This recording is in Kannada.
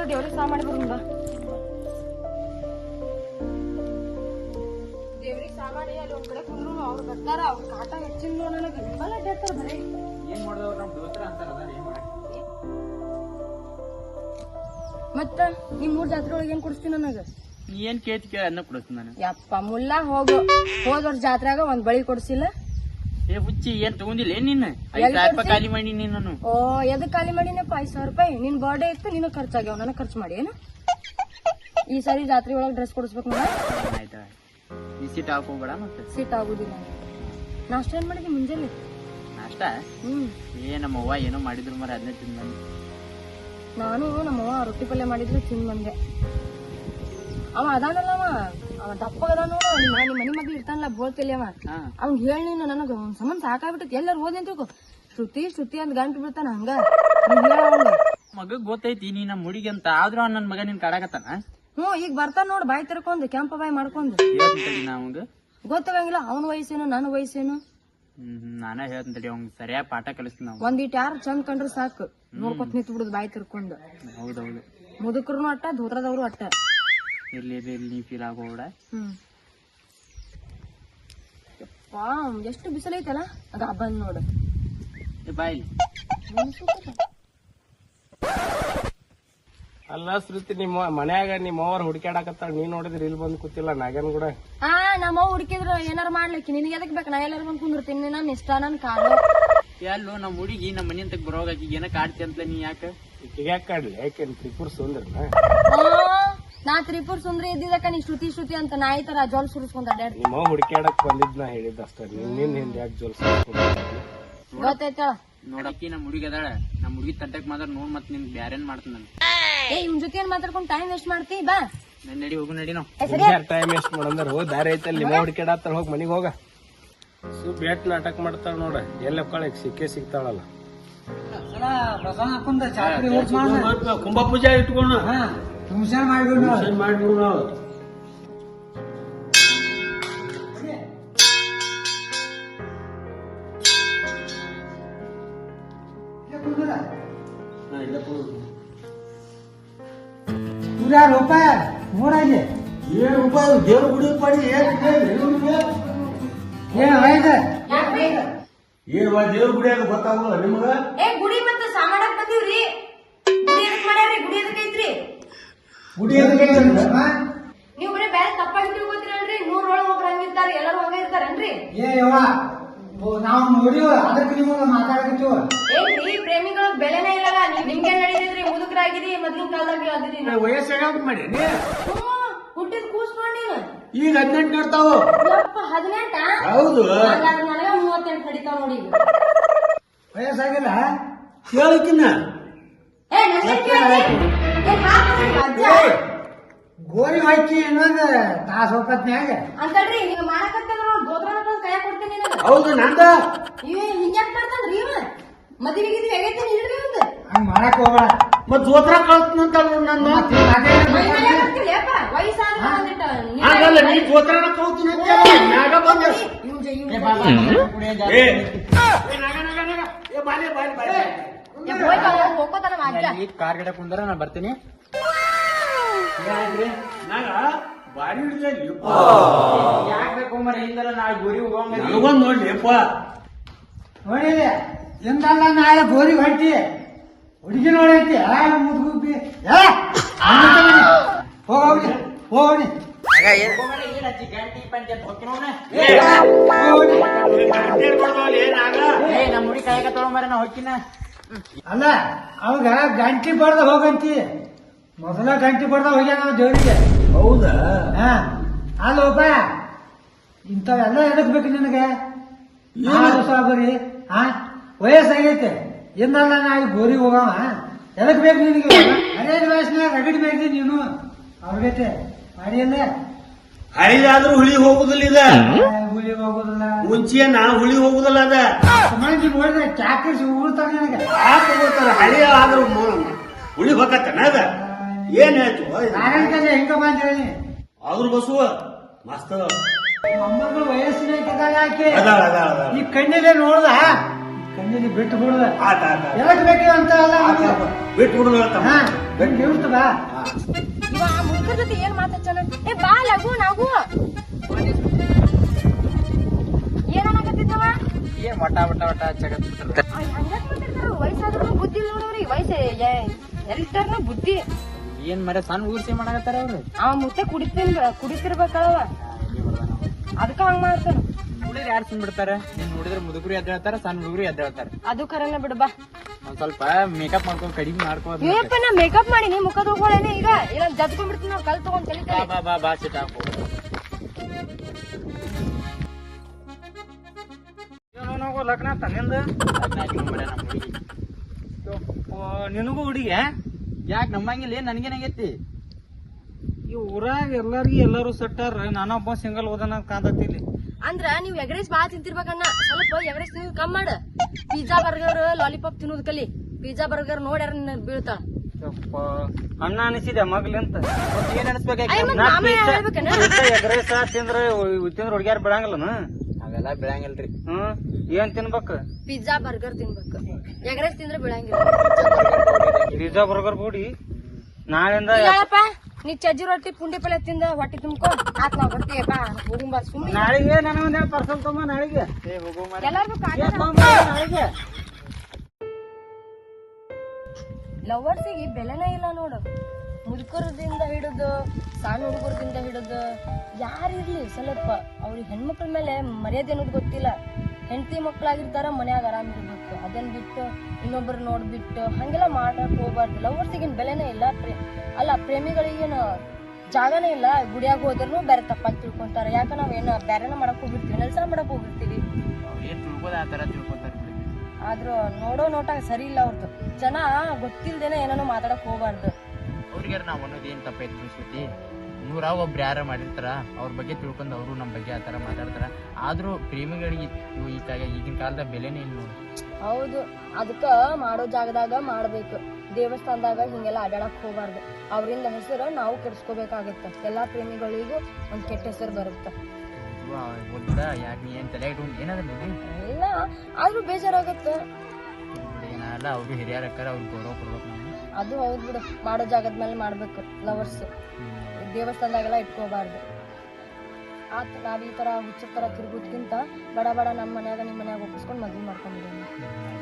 ಮೊದಲು ದೇವ್ರಿಗೆ ಸಹ ಮಾಡಿ ಬರೋಣ ಬಾ ದೇವ್ರಿಗೆ ಸಾ ಮಾಡಿ ಅಲ್ಲಿ ಒಂದ್ ಕಡೆ ಕುಂದ್ರು ಅವ್ರು ಬರ್ತಾರ ಅವ್ರ ಕಾಟ ಹೆಚ್ಚಿನ ನನಗೆ ನಿಮ್ಮಲ್ಲ ಅಡ್ಡಾಡ್ತಾರ ಬರೀ. ಏನ್ ಮಾಡಿದವ್ರು ನಮ್ ದೋಸ್ತರ ಅಂತಾರ ಏನ್ ಮಾಡಕ್ ಮತ್ತ ನಿಮ್ ಮೂರ್ ಜಾತ್ರೆ ಒಳಗೆ ಏನ್ ಕೊಡಿಸ್ತೀನಿ ನನಗ? ನೀ ಏನ್ ಕೇಳ್ತಿ ಕೇಳ ಅನ್ನ ಕೊಡಿಸ್ತೀನಿ ನಾನು. ಯಪ್ಪ ಮುಲ್ಲ ಹೋಗು. ಹೋದ ಜಾತ್ರೆಗ ಒಂದ್ ಬಳಿ ಕೊಡ್ಸಿಲ್ಲ. ಏ ಹುಚ್ಚಿ ಏನ್ ತಗೊಂಡಿಲ್ಲ? ಏನ್ ನೀನ್? ಐದ್ ಸಾವಿರ ರೂಪಾಯಿ? ಖಾಲಿ ಮಾಡಿ ನೀನ್ ನಾನು ಓ ಎದಕ್ ಖಾಲಿ ಮಾಡಿನಪ್ಪ ಐದ್ ಸಾವಿರ ರೂಪಾಯಿ. ನಿನ್ ಬರ್ಡೇ ಇತ್ತು ನೀನು ಖರ್ಚಾಗ್ಯಾವ ನನಗ್ ಖರ್ಚು ಮಾಡಿ ಏನು? ಈ ಸಾರಿ ಜಾತ್ರೆ ಒಳಗ್ ಡ್ರೆಸ್ ಕೊಡಿಸ್ಬೇಕು ನೋಡ. ಆಯ್ತಾ ಈ ಸೀಟ್ ಹಾಕೋಬೇಡ ಮತ್ತೆ. ಸಿಟ್ ಆಗುದಿಲ್ಲ ನಾಷ್ಟ ಏನ್ ಮಾಡಿದ್ವಿ ಮುಂಜಾನೆ? ನಾಷ್ಟ? ಹ್ಮ್. ಏ ನಮ್ಮ ಅವ್ವ ಏನೋ ಮಾಡಿದ್ರು ಮರ ಅದನ್ನೇ ತಿಂದ್ ಬಂದೆ ನಾನು ನಮ್ಮವ್ವ ರೊಟ್ಟಿ ಪಲ್ಯ ಮಾಡಿದ್ರು ತಿಂದ್ ಬಂದೆ ಅವ ಅದಾನಲ್ಲ ಅವ ಅವ ದಪ್ಪಗ ಅದಾನ ನೋಡು ನಿಮ್ಮ ನಿಮ್ಮ ಮನಿ ಮಗ ಇರ್ತಾನಲ್ಲ ಬೋಳ್ತಿಲ್ಲ ಅವ. ಅವ್ನ್ ಹೇಳಿ ನೀನು ನನಗ ಅವ್ನ್ ಸಂಬಂಧ ಸಾಕಾಗ್ಬಿಟ್ಟೈತಿ. ಎಲ್ಲರೂ ಹೋದೆ ಅಂತ ಶ್ರುತಿ ಶ್ರುತಿ ಅಂತ ಗಂಟು ಬಿಡ್ತಾನ ಹಂಗ. ಮಗ ಗೊತ್ತೈತಿ ನೀ ನಮ್ಮ ಹುಡುಗಿ ಅಂತ. ಆದ್ರೂ ಅವ್ನ್ ನನ್ ಮಗ ನಿನ್ ಕಾಡಾಕತ್ತಾನ ಹ್ಞೂ ಈಗ ಬರ್ತಾನ ನೋಡ್ ಬಾಯಿ ತಿರ್ಕೊಂಡು ಕೆಂಪ ಬಾಯಿ ಮಾಡ್ಕೊಂಡು. ಹೇಳ್ತೀನಿ ತಡಿ ನಾ ಗೊತ್ತಾಗಂಗಿಲ್ಲ ಅವನ ವಯಸ್ಸೇನು ನನ್ನ ವಯಸ್ಸೇನು. ನಾನೇ ಹೇಳ್ತೀನಿ ತಡಿ ಅವ್ನ್ ಸರಿಯಾಗಿ ಪಾಠ ಕಲಿಸ್ತೀನಿ ನಾವು. ಒಂದಿಟ್ ಯಾರು ಚಂದ್ ಕಂಡ್ರೆ ಸಾಕು. ನೋಡ್ಕೊತ ನಿಂತ್ ಬಿಡುದು ಬಾಯಿ ತಿರ್ಕೊಂಡು. ಹೌದೌದು ಮುದುಕರು ಅಟ್ಟ ದೂರದವ್ರು ಅಟ್ಟ. ಇರ್ಲಿ ನೀ ಫೀಲ್ ಆಗೋಬೇಡ ಹ್ಮ್. ಯಪ್ಪಾ ಎಷ್ಟು ಬಿಸಿಲೈತಲ್ಲ ಅದ ಬಂದ್ ನೋಡು. ಏ ಬಾಯ್ ಅಲ್ಲ ಶ್ರುತಿ ನಿಮ್ಮ ಮನ್ಯಾಗ ನಿಮ್ಮ ಅವ್ರ ಹುಡುಕ್ಯಾಡಕತ್ತಾಳ. ನೀ ನೋಡಿದ್ರಿ ಇಲ್ಲಿ ಬಂದು ಕೂತಿಲ್ಲ ನಾಗನ್ ಕೂಡ ಹಾ ನಮ್ಮ ಹುಡುಕಿದ್ರು ಏನಾರ ಮಾಡ್ಲಿಕ್ಕೆ. ನಿನಗೆ ಎದಕ್ ಬೇಕು? ನಾ ಎಲ್ಲಾರು ಬಂದ್ ಕುಂದಿರ್ತೀನಿ. ನನ್ ಇಷ್ಟ ನನ್ ಕಾಲು ಎಲ್ಲೋ ನಮ್ಮ ಹುಡುಗಿ ನಮ್ಮ ಮನೆಯಂತ ಅಂತ ಬರೋಗಾಕಿ ಏನಕ್ಕೆ ಏನ ಕಾಡ್ತಿ ಅಂತ ನೀ ಯಾಕ? ಯಾಕೆ ಕಾಡ್ಲಿ? ಯಾಕೆ? ತ್ರಿಪುರ್ ಸುಂದ್ರ ನಾ ತ್ರಿಪುರ ಸುಂದ್ರಿ ಇದ್ದಿದ್ದಕ್ಕ ನೀ ಶ್ರುತಿ ಶ್ರುತಿ ಅಂತ ನಾ ತರ ಜೋಲ್ ಸುರಿಸ್ಕೊಂಡ್ ಅಡ್ಡಾಡ್ತಿ ನಿಮ್ಮ ಹುಡುಕ್ಯಾಡಕ್ ಬಂದಿದ್ ನಾ ಹೇಳಿದ್ದ ಅಷ್ಟೇ. ನಿನ್ ನಿನ್ ಹಿಂದೆ ಯಾಕೆ ಜೋಲ್ಸ ಗೊತ್ತೈತಳ ನೋಡಕ್ಕಿ ನಮ್ಮ ಹುಡುಗಿ ಅದಾಳ. ನಮ್ಮ ಹುಡುಗಿ ತಟ್ಟಕ್ ಮಾತ್ರ ನೋಡ್ ಮತ್ ನಿನ್ ಬ್ಯಾರೇನ್ ಮಾಡ್ತೀನಿ ನಾನು. ಏ ಇವ್ನ ಜೊತೆ ಏನ್ ಮಾತಾಡ್ಕೊಂಡು ಟೈಮ್ ವೇಸ್ಟ್ ಮಾಡ್ತಿ? ಬಾ. ನನ್ ನಡಿ ಹೋಗು ನಡಿ ನಾವು. ಟೈಮ್ ವೇಸ್ಟ್ ಮಾಡಂದ್ರ ಹೋಗ್ ದಾರಿ ಐತಲ್ಲಿ ನಿಮ್ಮ ಹುಡುಕ್ಯಾಡತ್ತಾಳ ಹೋಗ್ ಮನಿಗ್ ಹೋಗ. ಸು ಬೇಟ್ ನಾಟಕ ಮಾಡ್ತಾಳ ನೋಡ. ಎಲ್ಲ ಕಳಕ್ ಸಿಕ್ಕೇ ಸಿಗ್ತಾಳಲ್ಲ. ಕುಂಭ ಪೂಜೆ ಇಟ್ಕೊಂಡು ಮಾಡ್ಬಿಡು ನಾವು ಏನ್ ರೂಪಾಯಿ ದೇವ್ರ ಗುಡಿ ಪಡಿ ಏನ್ ಏನ್ ವಾ ದೇವ್ರ ಗುಡಿ ಅದು ಗೊತ್ತಾಗಲ್ಲ ನಿಮಗ ಏ ಗುಡಿ ಮತ್ತೆ ಏನ್ರಿ ಪ್ರೇಮಿಗಳ ಬೆಲೆನೇ ಇಲ್ಲಲ್ಲ ನಿಮ್ಗೆ ನಡೀತಿದ್ರಿ ಮುದುಕರಾಗಿರಿ ಮೊದ್ಲಿನ ಕಾಲದಾಗ ಅದಿರಿ ವಯಸ್ಸಾಗ ಮಾಡಿ ಹುಟ್ಟಿದ ಕೂಸ್ ನೋಡಿ ಈಗ ಹದಿನೆಂಟು ನೋಡ್ತಾವ ಹದಿನೆಂಟ? ಹೌದು. ನನಗ ಮೂವತ್ತೆಂಟು ಕಡಿತಾವ ನೋಡಿ. ವಯಸ್ಸಾಗಿಲ್ಲ? ಅಜ್ಜ. ಗೋರಿ ಹಾಕಿ ಇನ್ನೊಂದು ತಾಸ ಹೋಗತ್ನ್ಯಾಗ ಅಂತಲ್ರಿ ಈಗ ಮಾಡಕತ್ತಿದ್ರ ನೋಡಿ ಗೋತ್ರ ಹೌದು ನಂದ. ಇವ ಹಿಂಗ್ಯಾಕ್ ಮಾಡ್ತಾನ್ರಿ ಇವ? ಮದ್ವಿಗೆ ಗಿದ್ವಿ ಆಗೈತಿ ಇಲ್ರಿ ಇವಂದು ಹಂಗ ಮಾಡಕ್ ಹೋಗ್ಬೇಡ. ಮತ್ ಜೋತ್ರ ಕಳ್ತನಂತ ನನ್ನ ಮೈ ಮೇಲೆ ವಯಸ್ಸಾದ ಆಗಲ್ಲ ನೀ ಜೋತ್ರನ ಬಂದ. ಇವ್ನ್ ಏ, ನಾಗ, ನಾಗ, ನಾಗ. ಏ, ಬಾಲೆ, ಬಾಲೆ, ಬಾಲೆ. ಈ ಕಾರ್ ಗಿಡ ಕುಂದ್ರ ನಾ ಬರ್ತೀನಿ? ನಾಗ ಬಾರಿ ಹಿಡಿದಲ್ಲಿ ಯಾಕೆ ಬೇಕು ಮರ ಹಿಂದಲ್ಲ ನಾಳೆ ಗುರಿ ಹೋಗಂಗ ನನಗೊಂದ್ ನೋಡ್ಲಿಪ್ಪ ನೋಡಿ ಎಂದಲ್ಲ ನಾಳೆ ಗೋರಿ ಹೊಂಟಿ ಹುಡುಗಿ ನೋಡೈತಿ. ಮುದುಗುಬ್ಬಿ ಹೋಗಿ ಹೋಗಿ ಏನಾಗ ಏ ನಮ್ಮ ಹುಡುಗಿ ಕಾಯಕ ತೊಗೊಂಬರ ನಾ ಹೊಕ್ಕಿನ. ಅಲ್ಲ ಅವಾಗ ಗಂಟಿ ಬಡ್ದ ಹೋಗಂತಿ. ಮೊದಲ ಗಂಟಿ ಬಡ್ದ ಹೋಗ್ಯಾನ ದೇವರಿಗೆ ಹೌದಾ? ಹಾ. ಅಲ್ಲೋಪ ಇಂಥವೆಲ್ಲ ಎದಕ್ ಬೇಕು ನಿನಗೆ? ಸಾಬರಿ ಹಾ ವಯಸ್ಸಾಗೈತೆ. ಎಂದಲ್ಲ ಈಗ ಗೋರಿ ಹೋಗವ ಎದಕ್ ಬೇಕು ನಿನಗೆ? ಅದೇ ವಯಸ್ಸಿನಾಗ ರಗಡಿ ಬೇಕು ನೀನು. ಅವ್ರಿಗೈತೆ ಮಾಡಿಯಲ್ಲ ಹಳಿದಾದ್ರೂ ಹುಳಿ ಹೋಗುದಿಲ್ಲ ಇದ? ಹುಳಿ ಹೋಗುದಿಲ್ಲ. ಮುಂಚೆ ನಾ ಹುಳಿ ಹೋಗುದಿಲ್ಲ ಅದ? ಮಂದಿ ನೋಡಿದ್ರೆ ಚಾಕರಿಸಿ ಉಳ್ತಾರೆ ನನಗೆ. ಹಳಿ ಆದ್ರೂ ಹುಳಿ ಹೋಗತ್ತನ ಅದ? ಏನ್ ಹೇಳ್ತು ನಾರಾಯಣ ಹೆಂಗ ಬಂದ್ರಿ ಆದ್ರೂ ಬಸವ ಮಸ್ತ್ ಮೊಮ್ಮಗಳು ವಯಸ್ಸಿನ ಅದಾಳ ಈ ಕಣ್ಣಲ್ಲೇ ನೋಡ್ದ? ಕಣ್ಣಿಗೆ ಬಿಟ್ಟು ಬಿಡುದ. ಆತ ಆತ ಎದಕ್ ಬೇಕು ಅಂತ ಅಲ್ಲ. ಬಿಟ್ಟು ಬಿಡು ಹಾ ಹಿಂಗೆ ಇರ್ತದ ಇವ ಮುದುಕರ ಜೊತೆ ಏನ್ ಮಾತಾಡ್ತಾನ? ಏ ಬಾ ಲಗು ನಾವು ಏನ್ ಅನ್ನಕತ್ತಿದ್ದವ ಏನ್ ಮಟ ವಟ ವಟ ಜಗತ್ ಮಾತಾಡ್ತಾರ? ವಯಸ್ಸಾದ್ರೂ ಬುದ್ಧಿ ನೋಡ್ರಿ. ವಯಸ್ಸು ಎಲ್ಟರ್ನು ಬುದ್ಧಿ. ಏನ್ ಮರ ಸಣ್ಣ ಊರ್ಸಿ ಮಾಡಾಕತ್ತಾರ ಅವ್ರು? ಅವ ಮುಟ್ಟೆ ಕುಡಿತಿನ್ ಕುಡಿತಿರ್ಬೇಕಲ್ವ ಅದಕ್ಕ ಹಂಗ ಮಾಡ್ತಾನ ನೋಡಿದ್ರೆ ಯಾರು ತಿನ್ ಬಿಡ್ತಾರ ನೀನ್ ನೋಡಿದ್ರೆ ಮುದುಕರು ಎದ್ದ ಹೇಳ್ತಾರ ಸಣ್ಣ ಹುಡುಗರು ಎದ್ದ ಹೇಳ್ತಾರ ಅದು ಕರೆನ ಬಿಡು ಬಾ. ಒಂದ್ ಸ್ವಲ್ಪ ಮೇಕಪ್ ಮಾಡ್ಕೊಂಡು ಕಡಿಮೆ ಮಾಡ್ಕೋ ಏಪ್ಪ ನಾ ಮೇಕಪ್ ಮಾಡಿ ನೀ ಮುಖ ತಗೊಳ್ಳೇನೆ ಈಗ. ಇಲ್ಲ ಜದ್ಕೊಂಡ್ಬಿಡ್ತೀನಿ ನಾವು ಕಲ್ ತಗೊಂಡ್ ತಲೆ ಬಾ ಬಾ ಬಾ ಸಿಟ್ ಹಾಕು ಲಗ್ನ ತನ್ನಿಂದ ನಿಂದ? ನಿನಗೂ ಹುಡುಗಿ ಯಾಕೆ ನಮ್ಮಂಗಿಲ್ಲ ಏನ್ ನನ್ಗೇನಾಗೈತಿ ಈ ಊರಾಗ ಎಲ್ಲಾರ್ಗಿ ಎಲ್ಲಾರು ಸಟ್ಟಾರ. ನಾನೊಬ್ಬ ಸಿಂಗಲ್ ಓದನ ಕಾಂತತಿಲಿ ಅಂದ್ರ ನೀವ್ ಎಗ್ರೆಸ್ ಬಾಳ ತಿಂತಿರ್ಬೇಕಣ್ಣ. ಸ್ವಲ್ಪ ಎಗ್ರೆಸ್ ತಿನ್ನೋದು ಕಮ್ಮಿ ಮಾಡ. ಪಿಜ್ಜಾ ಬರ್ಗರ್ ಲಾಲಿಪಾಪ್ ತಿನ್ನೋದ್ ಕಲಿ. ಪಿಜ್ಜಾ ಬರ್ಗರ್ ನೋಡ್ಯಾರ ನಿನ್ನ ಬೀಳ್ತಾಳ ಅಣ್ಣ ಅನಿಸಿದೆ ಮಗ್ಲಿಂತ ಏನ್ ಅನ್ಸ್ಬೇಕಾಗಿ ಮತ್ತ್ ಎಗ್ರೆಸ ತಿಂದ್ರ ತಿಂದ್ರ ಹುಡುಗ್ಯಾರ ಬಿಡಂಗಿಲ್ಲನ? ಅವೆಲ್ಲ ಬೆಳಂಗಿಲ್ರಿ ಹ್ಮ್ ಏನ್ ತಿನ್ಬೇಕು? ಪಿಜ್ಜಾ ಬರ್ಗರ್ ತಿನ್ಬೇಕು. ಎಗ್ರೆಸ್ ತಿಂದ್ರೆ ಬೆಳಂಗಿಲ್ಲ ಪಿಜ್ಜಾ ಬರ್ಗರ್ ಬೋಡಿ ನಾಳಿಂದ ಹೇಳಪ್ಪ ನೀ ಚಜ್ಜಿ ರೊಟ್ಟಿ ಪುಂಡಿ ಪಲ್ಯ ತಿಂದ ಹೊಟ್ಟಿ ತುಂಬಕೋ. ಆತ್ ನಾವ್ ಬರ್ತೀವಿ ಬಾ. ಹೋಗುಂಬ ಸುಮ್ಮನೆ ನಾಳೆಗೆ ನನಗೆ ಒಂದ್ ಪಾರ್ಸಲ್ ನಾಳೆಗೆ. ಎಲ್ಲಾರ್ಗು ನಾಳೆಗೆ? ಲವರ್ಸಿಗೆ ಬೆಲೆನೇ ಇಲ್ಲ ನೋಡು. ಮುದುಕರದಿಂದ ಹಿಡಿದು ಸಣ್ಣ ಹುಡುಗರದಿಂದ ಹಿಡಿದು ಯಾರಿರ್ಲಿ ಸ್ವಲ್ಪ. ಅವ್ರಿಗೆ ಹೆಣ್ಮಕ್ಳ ಮೇಲೆ ಮರ್ಯಾದೆ ಅನ್ನೋದು ಗೊತ್ತಿಲ್ಲ. ಹೆಂಡತಿ ಮಕ್ಕಳಾಗಿರ್ತಾರ ಮನ್ಯಾಗ ಆರಾಮ ಇರ್ಬೇಕು. ಅದನ್ನ ಬಿಟ್ಟು ಇನ್ನೊಬ್ರು ನೋಡ್ಬಿಟ್ಟು ಹಂಗೆಲ್ಲ ಮಾಡಕ್ ಹೋಗ್ಬಾರ್ದು. ಲವರ್ಸಿಗಿನ ಬೆಲೆನೇ ಇಲ್ಲ. ಪ್ರೇ ಅಲ್ಲ ಪ್ರೇಮಿಗಳಿಗೇನು ಜಾಗನೇ ಇಲ್ಲ. ಗುಡಿಯಾಗ ಹೋದ್ರೂ ಬೇರೆ ತಪ್ಪಾಗಿ ತಿಳ್ಕೊಂತಾರ. ಯಾಕ ಏನು ಬೇರೆನ ಮಾಡಕ್ ಹೋಗಿರ್ತೀವಿ ನೆಲ್ಸನ ಮಾಡಕ್ ಹೋಗಿರ್ತೀವಿ ಏನ್ ತಿಳ್ಕೋದ ಆ ತರ ತಿಳ್ಕೊತಾರ ಆದ್ರೂ ನೋಡೋ ನೋಟ ಸರಿ ಇಲ್ಲ ಅವ್ರದ್ದು ಜನ ಗೊತ್ತಿಲ್ದೇನೆ ಏನೇನೋ ಮಾತಾಡಕ್ ಹೋಗ್ಬಾರ್ದು. ಅವ್ರಿಗೆ ನಾವು ಅನ್ನೋದು ಏನ್ ತಪ್ಪೈತಿ ಅನ್ಸುತ್ತಿ ನೂರ ಒಬ್ರು ಯಾರ ಮಾಡಿರ್ತಾರ ಅವ್ರ ಬಗ್ಗೆ ತಿಳ್ಕೊಂಡು ಅವರು ನಮ್ಮ ಬಗ್ಗೆ ಆ ಥರ ಮಾತಾಡ್ತಾರ. ಆದರೂ ಪ್ರೇಮಿಗಳಿಗೆ ಈಗ ಈಗಿನ ಕಾಲದ ಬೆಲೆನೇ ಇಲ್ಲ ನೋಡಿ ಹೌದು ಅದಕ್ಕ ಮಾಡೋ ಜಾಗದಾಗ ಮಾಡ್ಬೇಕು. ದೇವಸ್ಥಾನದಾಗ ಹಿಂಗೆಲ್ಲ ಅಡ್ಡಾಡಕ್ ಹೋಗ್ಬಾರ್ದು. ಅವರಿಂದ ಹೆಸರು ನಾವು ಕೆಡ್ಸ್ಕೋಬೇಕಾಗತ್ತ. ಎಲ್ಲಾ ಪ್ರೇಮಿಗಳಿಗೂ ಒಂದ್ ಕೆಟ್ಟ ಹೆಸರು ಬರುತ್ತೆ. ಇಲ್ಲ ಆದರೂ ಬೇಜಾರಾಗತ್ತ. ಏನಲ್ಲ ಅವ್ರು ಹಿರಿಯರ್ ಅಕ್ಕಾರ ಅವ್ರಿಗೆ ಗೌರವ ಕೊಡ್ಬೇಕು ನಾವು. ಅದು ಹೌದು ಬಿಡು. ಮಾಡೋ ಜಾಗದ ಮೇಲೆ ಮಾಡ್ಬೇಕು ಲವರ್ಸ್ ದೇವಸ್ಥಾನದಾಗೆಲ್ಲ ಇಟ್ಕೋಬಾರ್ದು. ಆತ ನಾವು ಈ ತರ ಹುಚ್ಚ ತರ ತಿರುಗೋದ್ಕಿಂತ ಬಡ ಬಡ ನಮ್ಮ ಮನ್ಯಾಗ ನಿಮ್ಮ ಮನ್ಯಾಗ ಒಪ್ಪಿಸ್ಕೊಂಡು ಮದ್ವೆ ಹ್ಮ್.